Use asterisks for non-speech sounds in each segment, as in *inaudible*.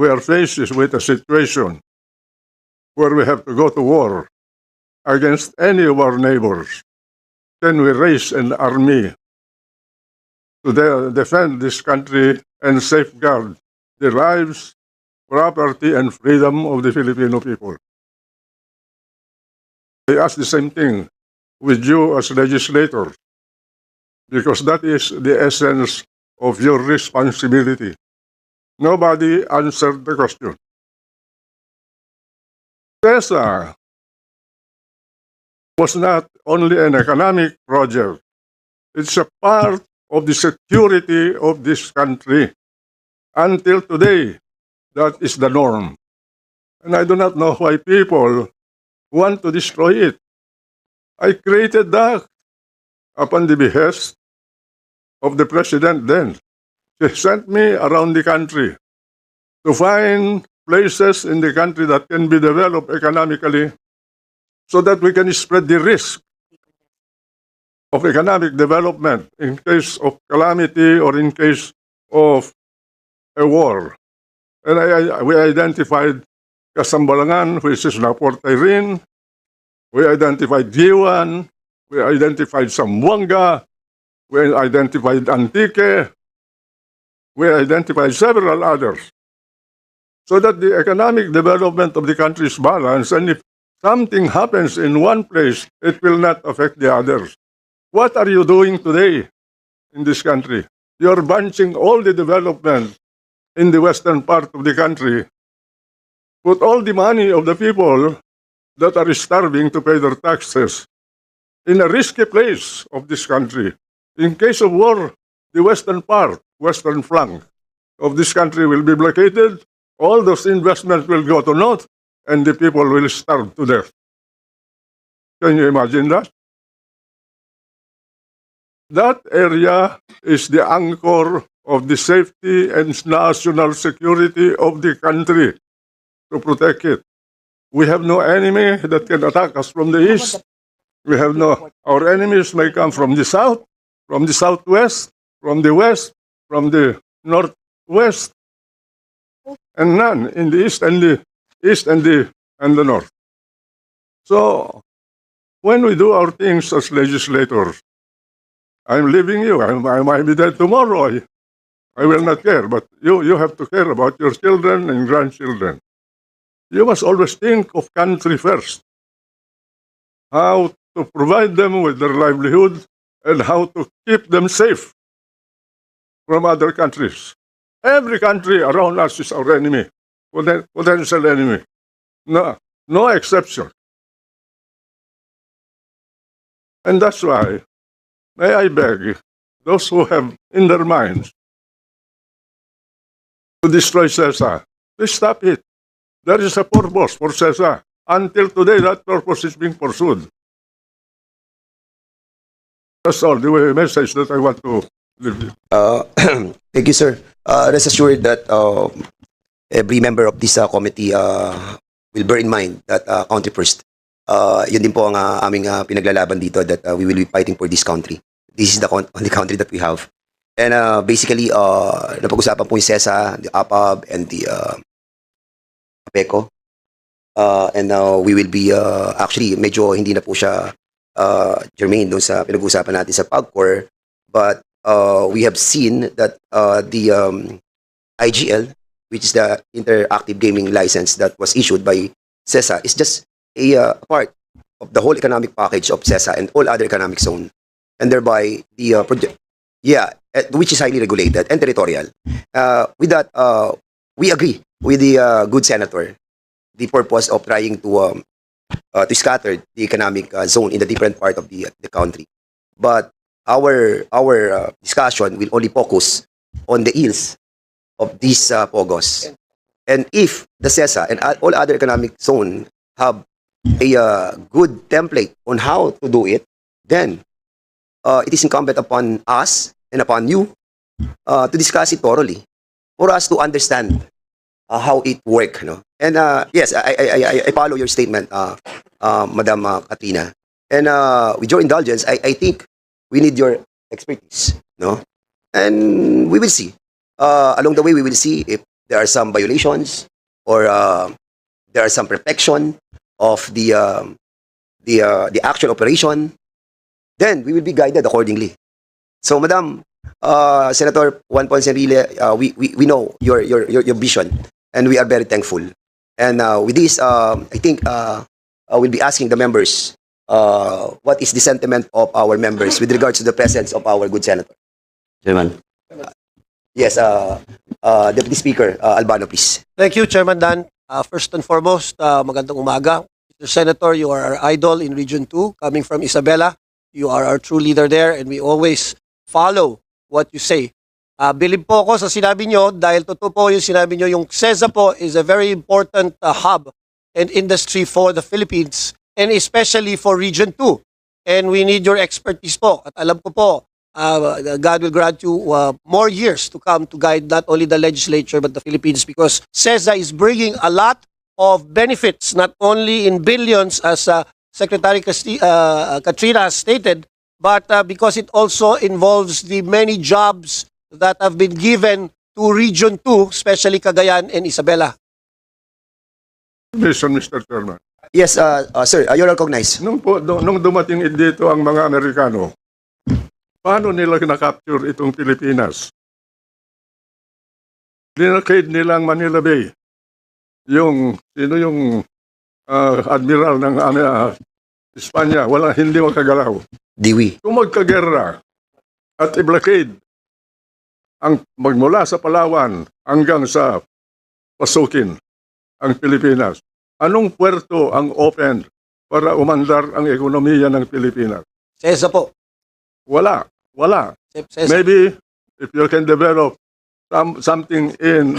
we are faced with a situation where we have to go to war against any of our neighbors, can we raise an army to de- defend this country and safeguard the lives, property, and freedom of the Filipino people? I ask the same thing with you as legislators, because that is the essence of your responsibility. Nobody answered the question. CESA was not only an economic project, it's a part of the security of this country. Until today, that is the norm. And I do not know why people want to destroy it. I created that upon the behest of the president then. He sent me around the country to find places in the country that can be developed economically so that we can spread the risk of economic development in case of calamity or in case of a war. And I, I- we identified Kasambalangan, which is now Port Irene. We identified Giwan. We identified Zamboanga. We identified Antique. We identified several others. So that the economic development of the country is balanced, and if something happens in one place, it will not affect the others. What are you doing today in this country? You're bunching all the development in the western part of the country. Put all the money of the people that are starving to pay their taxes in a risky place of this country. In case of war, the western part, western flank of this country will be blockaded. All those investments will go to naught, and the people will starve to death. Can you imagine that? That area is the anchor of the safety and national security of the country to protect it. We have no enemy that can attack us from the east. We have no, our enemies may come from the south, from the southwest, from the west, from the northwest, and none in the east and the east and the and the north. So when we do our things as legislators, I'm leaving you. I, I might be dead tomorrow. I, I will not care, but you, you have to care about your children and grandchildren. You must always think of country first. How to provide them with their livelihood and how to keep them safe from other countries. Every country around us is our enemy, poten- potential enemy. No, no exception. And that's why, may I beg those who have in their minds to destroy CESA, please stop it. There is a purpose for CESA. Until today, that purpose is being pursued. That's all the message that I want to. Uh, *clears throat* thank you, sir. Uh, rest assured that uh, every member of this uh, committee uh, will bear in mind that uh, country first. Uh, yun din po ang uh, aming uh, pinaglalaban dito that uh, we will be fighting for this country. This is the only country that we have. And uh, basically, uh, napag-usapan po yung CESA, the APAB, and the uh, APECO. Uh, and uh, we will be, uh, actually, medyo hindi na po siya uh, germane doon sa pinag-uusapan natin sa PAGCOR. But uh, we have seen that uh, the um, IGL, which is the interactive gaming license that was issued by CESA, is just a uh, part of the whole economic package of CESA and all other economic zone, and thereby the uh, project, yeah, eh, which is highly regulated and territorial. Uh, with that, uh, we agree with the uh, good senator, the purpose of trying to um, uh, to scatter the economic uh, zone in the different part of the the country, but our our uh, discussion will only focus on the ills of these uh, pogos. And if the CESA and all other economic zone have a uh, good template on how to do it, then uh, it is incumbent upon us and upon you uh, to discuss it thoroughly for us to understand uh, how it work. No? And uh, yes, I, I, I, I follow your statement, uh, uh, Madam uh, Katrina. And uh, with your indulgence, I, I think we need your expertise, no? And we will see. Uh, along the way, we will see if there are some violations or uh, there are some perfection of the um, the uh, the actual operation, then we will be guided accordingly. So, Madam uh, Senator Juan Ponce Enrile, uh, we, we we know your, your your your vision, and we are very thankful. And uh, with this, um, I think uh, uh, we'll be asking the members uh, what is the sentiment of our members with regards to the presence of our good senator. Chairman. Yes, uh, uh, Deputy Speaker uh, Albano, please. Thank you, Chairman Dan. Uh, first and foremost, uh, magandang umaga. Mr. Senator, you are our idol in Region 2, coming from Isabela. You are our true leader there and we always follow what you say. Uh, bilib po ako sa sinabi nyo dahil totoo po yung sinabi nyo, yung CESA po is a very important uh, hub and industry for the Philippines and especially for Region 2. And we need your expertise po. At alam ko po, uh, God will grant you uh, more years to come to guide not only the legislature but the Philippines because CESA is bringing a lot of benefits, not only in billions as uh, Secretary Casti- uh, Katrina has stated, but uh, because it also involves the many jobs that have been given to Region 2, especially Cagayan and Isabela. Mission, Mr. Chairman. Yes, uh, uh, sir, uh, you're recognized. Nung, po, nung dumating dito ang mga Amerikano, paano nila na-capture itong Pilipinas? Dinakade nilang Manila Bay. Yung, sino yung ah, admiral ng uh, Espanya, wala, hindi makagalaw. Diwi. Kung magkagerra at i-blockade ang magmula sa Palawan hanggang sa pasukin ang Pilipinas, anong puerto ang open para umandar ang ekonomiya ng Pilipinas? CESA po. Wala. Wala. CESA. Maybe if you can develop some, something in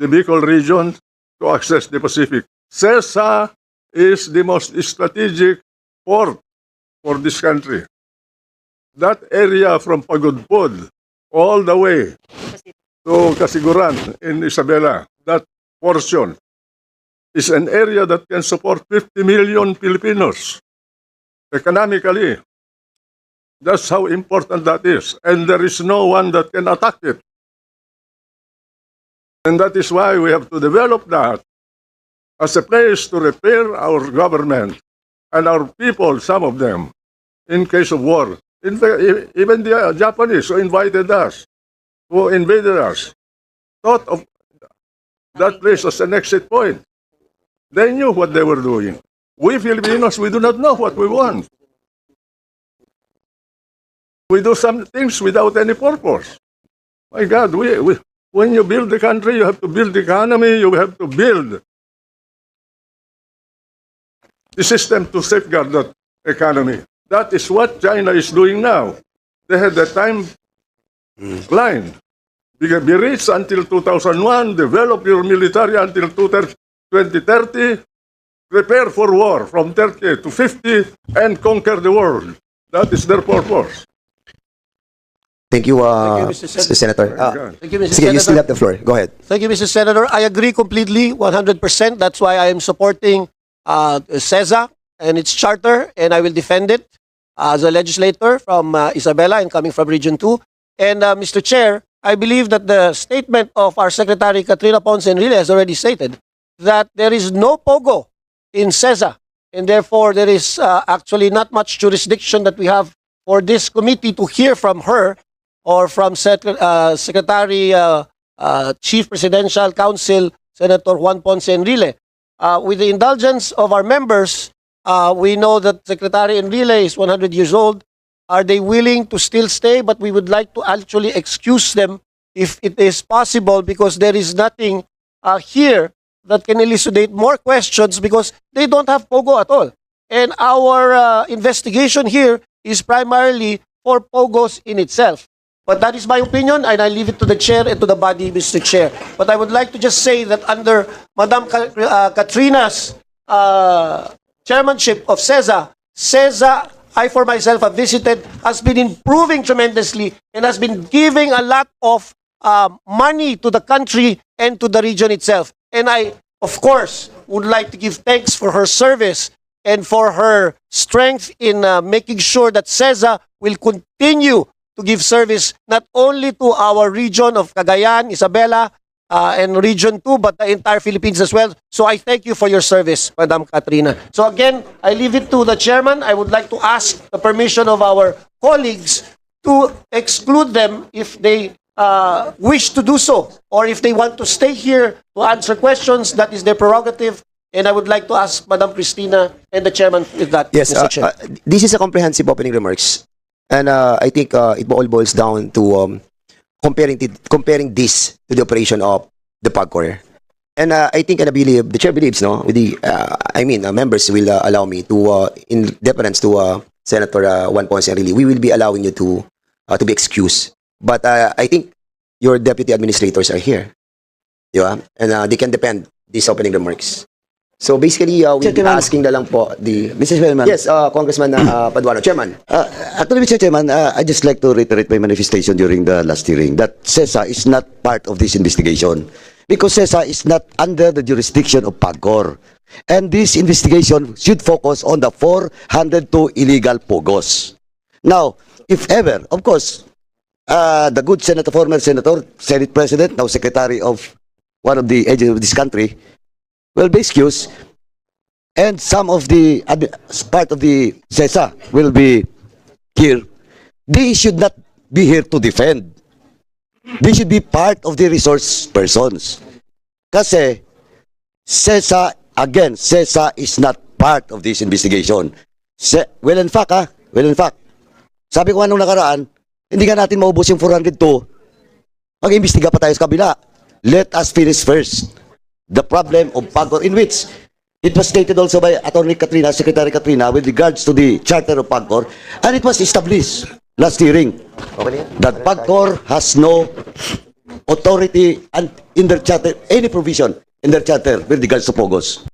the Bicol region to access the Pacific. CESA is the most strategic port for this country. That area from Pagudpod all the way to Kasiguran in Isabela, that portion is an area that can support 50 million Filipinos economically. That's how important that is. And there is no one that can attack it. And that is why we have to develop that as a place to repair our government and our people, some of them, in case of war. In even the uh, Japanese who invited us, who invaded us, thought of that place as an exit point. They knew what they were doing. We Filipinos, we do not know what we want. We do some things without any purpose. My God, we, we, when you build the country, you have to build the economy, you have to build the system to safeguard that economy. That is what China is doing now. They had the time line. Be, be rich until 2001, develop your military until 2030, prepare for war from 30 to 50, and conquer the world. That is their purpose. Thank you, uh, Thank you, Mr. Mr. Senator. Uh, Thank you, Mr. sige, you still have the floor. Go ahead. Thank you, Mr. Senator. I agree completely, 100%. That's why I am supporting uh, CESA and its charter, and I will defend it as a legislator from uh, Isabela and coming from Region 2. And uh, Mr. Chair, I believe that the statement of our Secretary Katrina Ponce Enrile has already stated that there is no POGO in CESA, and therefore there is uh, actually not much jurisdiction that we have for this committee to hear from her or from uh, Secretary uh, uh, Chief Presidential Counsel Senator Juan Ponce Enrile. Uh, with the indulgence of our members, uh, we know that Secretary Enrile is 100 years old. Are they willing to still stay? But we would like to actually excuse them if it is possible because there is nothing uh, here that can elucidate more questions because they don't have POGO at all. And our uh, investigation here is primarily for POGOs in itself. But that is my opinion, and I leave it to the chair and to the body, Mr. Chair. But I would like to just say that under Madam uh, Katrina's uh, chairmanship of CESA, CESA, I for myself have visited, has been improving tremendously and has been giving a lot of uh, money to the country and to the region itself. And I, of course, would like to give thanks for her service and for her strength in uh, making sure that CESA will continue to give service not only to our region of Cagayan, Isabela, uh, and Region 2, but the entire Philippines as well. So I thank you for your service, Madam Katrina. So again, I leave it to the chairman. I would like to ask the permission of our colleagues to exclude them if they uh, wish to do so, or if they want to stay here to answer questions, that is their prerogative. And I would like to ask Madam Christina and the chairman with that, Yes, Mr. uh, Chair. uh, this is a comprehensive opening remarks. And uh, I think uh, it all boils down to um, comparing comparing this to the operation of the PAGCOR. And uh, I think and I believe, the chair believes, no, with the, uh, I mean, uh, members will uh, allow me to, uh, in deference to uh, Senator uh, Juan Ponce Enrile, we will be allowing you to, uh, to be excused. But uh, I think your deputy administrators are here. Di ba? And uh, they can depend these opening remarks. So basically, uh, we'll be asking na lang po the Mr. Chairman. Yes, uh, Congressman uh, Paduano. Chairman. Uh, actually, Mr. Chairman, uh, I just like to reiterate my manifestation during the last hearing that CESA is not part of this investigation because CESA is not under the jurisdiction of PAGCOR. And this investigation should focus on the 402 illegal POGOs. Now, if ever, of course, uh, the good senator, former senator, Senate President, now Secretary of one of the agencies of this country, will be excused and some of the ad- part of the CESA will be here, they should not be here to defend. They should be part of the resource persons. Kasi CESA, again, CESA is not part of this investigation. Se- well, in fact, ah, well, in fact, sabi ko nga nung nakaraan, hindi nga natin maubos yung 402, mag-imbestiga pa tayo sa kabila. Let us finish first the problem of PAGCOR in which it was stated also by Attorney Katrina, Secretary Katrina, with regards to the charter of PAGCOR, and it was established last hearing that PAGCOR has no authority and in their charter, any provision in their charter with regards to POGOS.